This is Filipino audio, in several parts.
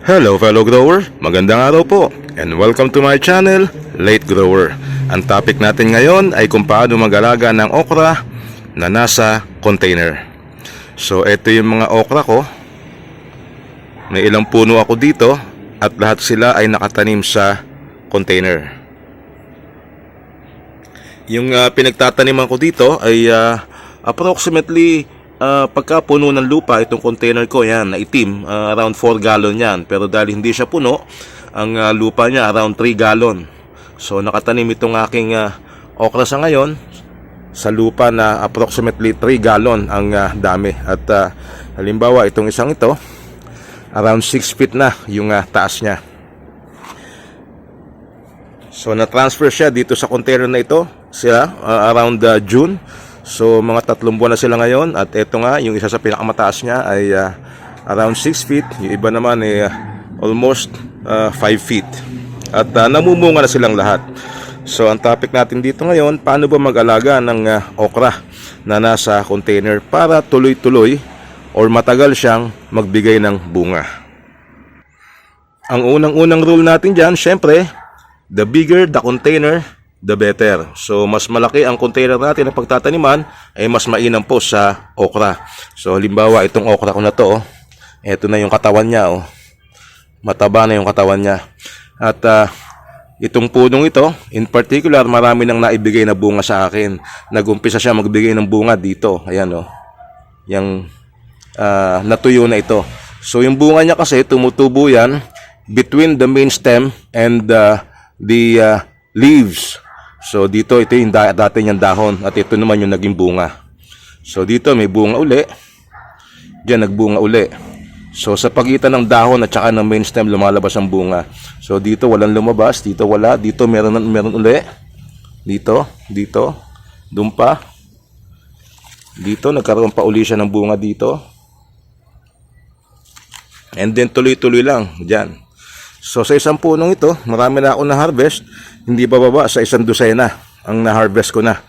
Hello fellow grower, magandang araw po and welcome to my channel, Late Grower. Ang topic natin ngayon ay kung paano mag-alaga ng okra na nasa container. So ito yung mga okra ko. May ilang puno ako dito at lahat sila ay nakatanim sa container. Yung ah, pinagtataniman ko dito ay ah, approximately ah, pagka puno ng lupa itong container ko yan na itim, ah, around 4 gallon yan. Pero dahil hindi siya puno, ang ah, lupa niya around 3 gallon. So nakatanim itong aking ah, okra sa ngayon sa lupa na approximately 3 gallon ang ah, dami. At ah, halimbawa itong isang ito, around 6 feet na yung ah, taas niya. So na-transfer siya dito sa container na ito sila uh, around uh, June. So mga tatlong buwan na sila ngayon at ito nga yung isa sa pinakamataas niya ay uh, around 6 feet. Yung iba naman ay uh, almost uh, 5 feet. At uh, namumunga na silang lahat. So ang topic natin dito ngayon, paano ba mag-alaga ng uh, okra na nasa container para tuloy-tuloy or matagal siyang magbigay ng bunga. Ang unang-unang rule natin dyan, syempre, the bigger the container, the better. So, mas malaki ang container natin na pagtataniman, ay mas mainam po sa okra. So, halimbawa, itong okra ko na to, oh, eto na yung katawan niya, oh. Mataba na yung katawan niya. At, ah, itong punong ito, in particular, marami nang naibigay na bunga sa akin. Nagumpisa siya magbigay ng bunga dito. Ayan, oh. Yang ah, natuyo na ito. So, yung bunga niya kasi, tumutubo yan between the main stem and uh, the uh, leaves. So dito ito yung da- dati niyang dahon at ito naman yung naging bunga. So dito may bunga uli. Diyan nagbunga uli. So sa pagitan ng dahon at saka ng main stem lumalabas ang bunga. So dito walang lumabas, dito wala, dito meron meron uli. Dito, dito, doon pa. Dito nagkaroon pa uli siya ng bunga dito. And then tuloy-tuloy lang diyan. So sa isang punong ito, marami na ako na-harvest, hindi bababa sa isang dosena ang na-harvest ko na.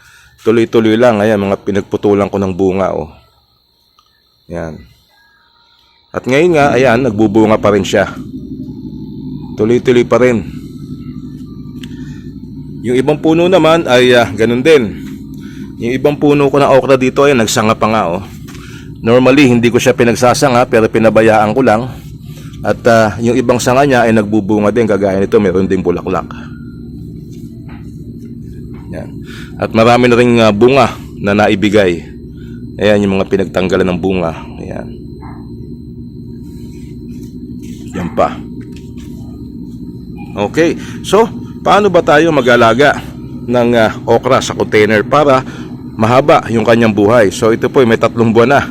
Tuloy-tuloy lang, ayan, mga pinagputulan ko ng bunga, oh. Yan. At ngayon nga, ayan, nagbubunga pa rin siya. Tuloy-tuloy pa rin. Yung ibang puno naman ay ah, ganun din. Yung ibang puno ko na okra dito ay nagsanga pa nga, oh. Normally, hindi ko siya pinagsasanga pero pinabayaan ko lang. At ah, yung ibang sanga niya ay nagbubunga din kagaya nito, meron ding bulaklak. Yan. At marami na ring ah, bunga na naibigay. Ayan yung mga pinagtanggalan ng bunga. Ayan. Yan pa. Okay. So, paano ba tayo mag-alaga ng ah, okra sa container para mahaba yung kanyang buhay? So, ito po ay may tatlong buwan na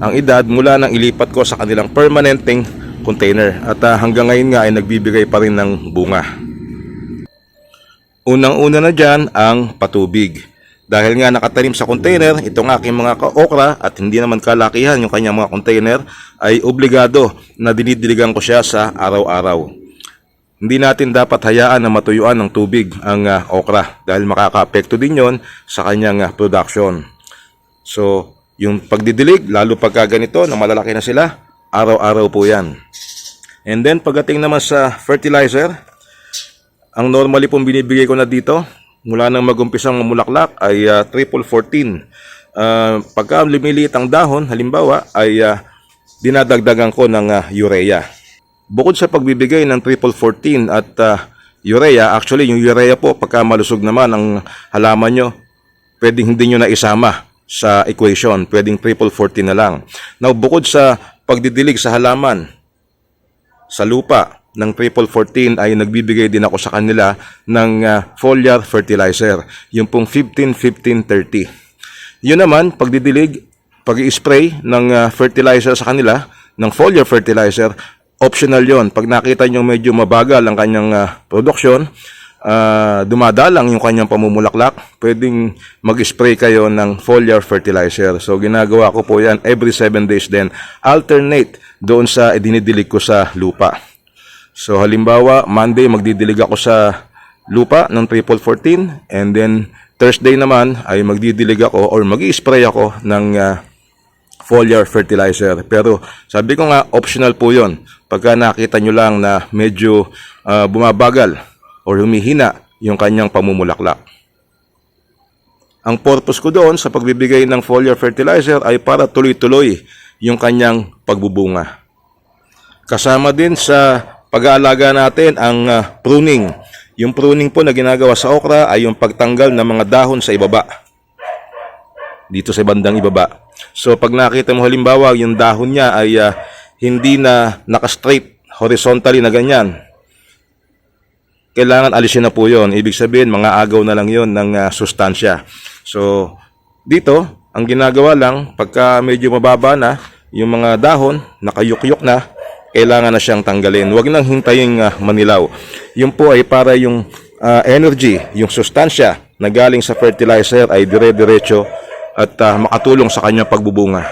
ang edad mula nang ilipat ko sa kanilang permanenteng container at ah, hanggang ngayon nga ay nagbibigay pa rin ng bunga. Unang-una na dyan ang patubig. Dahil nga nakatanim sa container, itong aking mga okra at hindi naman kalakihan yung kanyang mga container ay obligado na dinidiligan ko siya sa araw-araw. Hindi natin dapat hayaan na matuyuan ng tubig ang ah, okra dahil makaka-apekto din yon sa kanyang ah, production. So, yung pagdidilig, lalo pagka ganito na malalaki na sila, araw-araw po yan. And then pagdating naman sa fertilizer, ang normally pong binibigay ko na dito, mula nang magumpisang mulaklak ay ah, triple 14. Ah, pagka lumiliit ang dahon, halimbawa, ay ah, dinadagdagan ko ng ah, urea. Bukod sa pagbibigay ng triple 14 at ah, urea, actually yung urea po, pagka malusog naman ang halaman nyo, pwedeng hindi nyo na isama sa equation. Pwedeng triple 14 na lang. Now, bukod sa pagdidilig sa halaman, sa lupa ng triple 14 ay nagbibigay din ako sa kanila ng ah, foliar fertilizer. Yung pong 15-15-30. Yun naman, pagdidilig, pag spray ng ah, fertilizer sa kanila, ng foliar fertilizer, optional yon Pag nakita nyo medyo mabagal ang kanyang ah, production, ah, dumadalang yung kanyang pamumulaklak, pwedeng mag-spray kayo ng foliar fertilizer. So ginagawa ko po yan every 7 days din. Alternate doon sa idinidilig ko sa lupa. So halimbawa, Monday magdidilig ako sa lupa ng triple 14 and then Thursday naman ay magdidilig ako or mag-spray ako ng ah, foliar fertilizer. Pero sabi ko nga, optional po yon. pagka nakita nyo lang na medyo ah, bumabagal or humihina yung kanyang pamumulaklak. Ang purpose ko doon sa pagbibigay ng foliar fertilizer ay para tuloy-tuloy yung kanyang pagbubunga. Kasama din sa pag-aalaga natin ang ah, pruning. Yung pruning po na ginagawa sa okra ay yung pagtanggal ng mga dahon sa ibaba. Dito sa bandang ibaba. So pag nakita mo halimbawa yung dahon niya ay ah, hindi na naka-straight horizontally na ganyan. Kailangan alisin na po yon. Ibig sabihin mga agaw na lang yon ng ah, sustansya. So dito, ang ginagawa lang pagka medyo mababa na yung mga dahon, nakayukyuk na, kailangan na siyang tanggalin. Huwag nang hintayin ah, manilaw. Yun po ay para yung ah, energy, yung sustansya na galing sa fertilizer ay dire-diretso at ah, makatulong sa kanyang pagbubunga.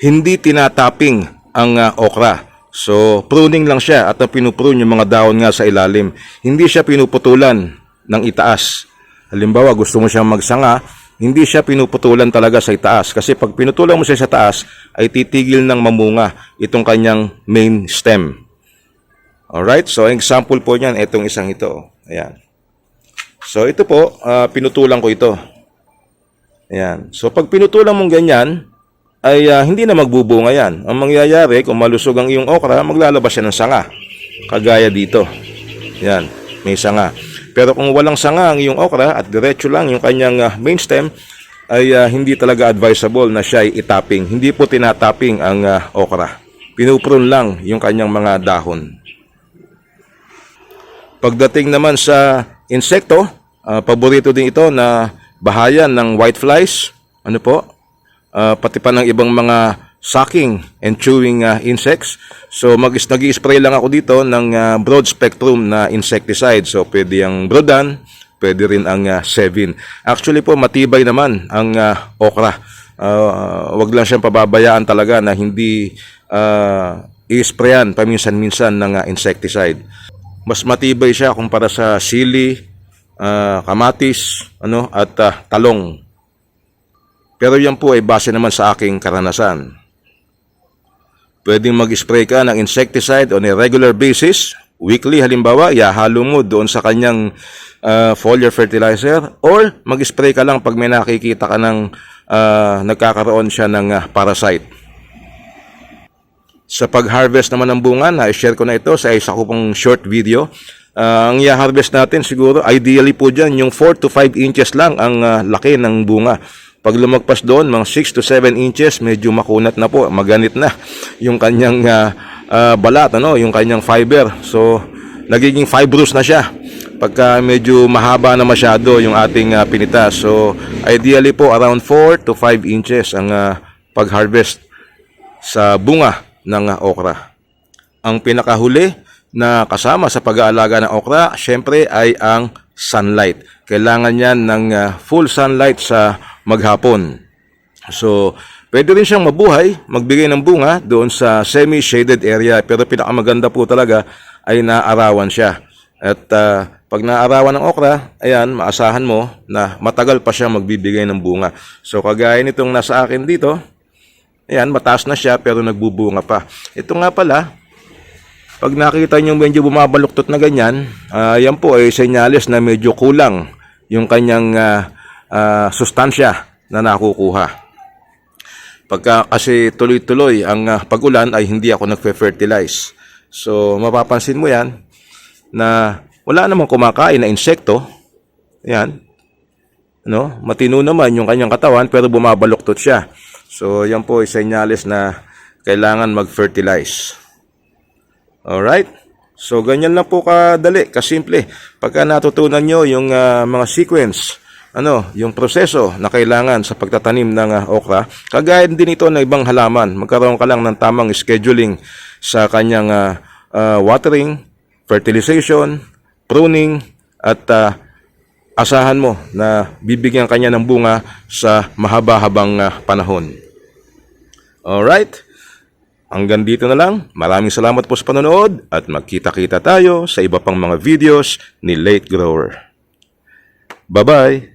Hindi tinatapping ang ah, okra. So, pruning lang siya at pinuprune yung mga dahon nga sa ilalim. Hindi siya pinuputulan ng itaas. Halimbawa, gusto mo siyang magsanga, hindi siya pinuputulan talaga sa itaas. Kasi pag pinutulan mo siya sa taas, ay titigil ng mamunga itong kanyang main stem. Alright, so example po niyan, itong isang ito. Ayan. So ito po, ah, pinutulan ko ito. Ayan. So pag pinutulan mong ganyan, ay ah, hindi na magbubunga yan. Ang mangyayari, kung malusog ang iyong okra, maglalabas siya ng sanga. Kagaya dito. Yan, may sanga. Pero kung walang sanga ang iyong okra at diretso lang yung kanyang ah, main stem, ay ah, hindi talaga advisable na siya ay itapping. Hindi po tinatapping ang ah, okra. Pinuprune lang yung kanyang mga dahon. Pagdating naman sa insekto, ah, paborito din ito na bahayan ng whiteflies. Ano po? Ah, pati pa ng ibang mga sucking and chewing ah, insects. So mag nag-spray lang ako dito ng ah, broad spectrum na insecticide. So pwede ang Brodan, pwede rin ang ah, Sevin. Actually po matibay naman ang ah, okra. Ah, wag lang siyang pababayaan talaga na hindi ah, i-sprayan paminsan-minsan ng ah, insecticide. Mas matibay siya kumpara sa sili, ah, kamatis, ano at ah, talong. Pero yan po ay base naman sa aking karanasan. Pwedeng mag-spray ka ng insecticide on a regular basis. Weekly halimbawa, ihahalo mo doon sa kanyang ah, foliar fertilizer or mag-spray ka lang pag may nakikita ka ng ah, nagkakaroon siya ng ah, parasite. Sa pag-harvest naman ng bunga, na-share ko na ito sa isa ko pong short video. Ah, ang i-harvest natin siguro, ideally po dyan, yung 4 to 5 inches lang ang ah, laki ng bunga. Pag lumagpas doon, mga 6 to 7 inches, medyo makunat na po, maganit na yung kanyang ah, ah, balat, ano, yung kanyang fiber. So, nagiging fibrous na siya pagka medyo mahaba na masyado yung ating ah, pinitas. So, ideally po, around 4 to 5 inches ang ah, pag-harvest sa bunga ng ah, okra. Ang pinakahuli na kasama sa pag-aalaga ng okra, syempre ay ang sunlight. Kailangan yan ng ah, full sunlight sa maghapon. So, pwede rin siyang mabuhay, magbigay ng bunga doon sa semi-shaded area. Pero pinakamaganda po talaga ay naarawan siya. At ah, pag naarawan ng okra, ayan, maasahan mo na matagal pa siya magbibigay ng bunga. So, kagaya nitong nasa akin dito, ayan, mataas na siya pero nagbubunga pa. Ito nga pala, pag nakita nyo medyo bumabaluktot na ganyan, ah, yan po ay senyales na medyo kulang yung kanyang ah, ah, sustansya na nakukuha. Pagka kasi tuloy-tuloy ang ah, pag-ulan ay hindi ako nagfe-fertilize. So mapapansin mo yan na wala namang kumakain na insekto. Yan. No? Matino naman yung kanyang katawan pero bumabaluktot siya. So yan po ay senyales na kailangan mag-fertilize. Alright? So, ganyan lang po kadali, kasimple. Pagka natutunan nyo yung ah, mga sequence, ano, yung proseso na kailangan sa pagtatanim ng ah, okra, kagaya din ito ng ibang halaman. Magkaroon ka lang ng tamang scheduling sa kanyang ah, ah, watering, fertilization, pruning, at ah, asahan mo na bibigyan kanya ng bunga sa mahaba-habang ah, panahon. Alright? Hanggang dito na lang. Maraming salamat po sa panonood at magkita-kita tayo sa iba pang mga videos ni Late Grower. Bye-bye!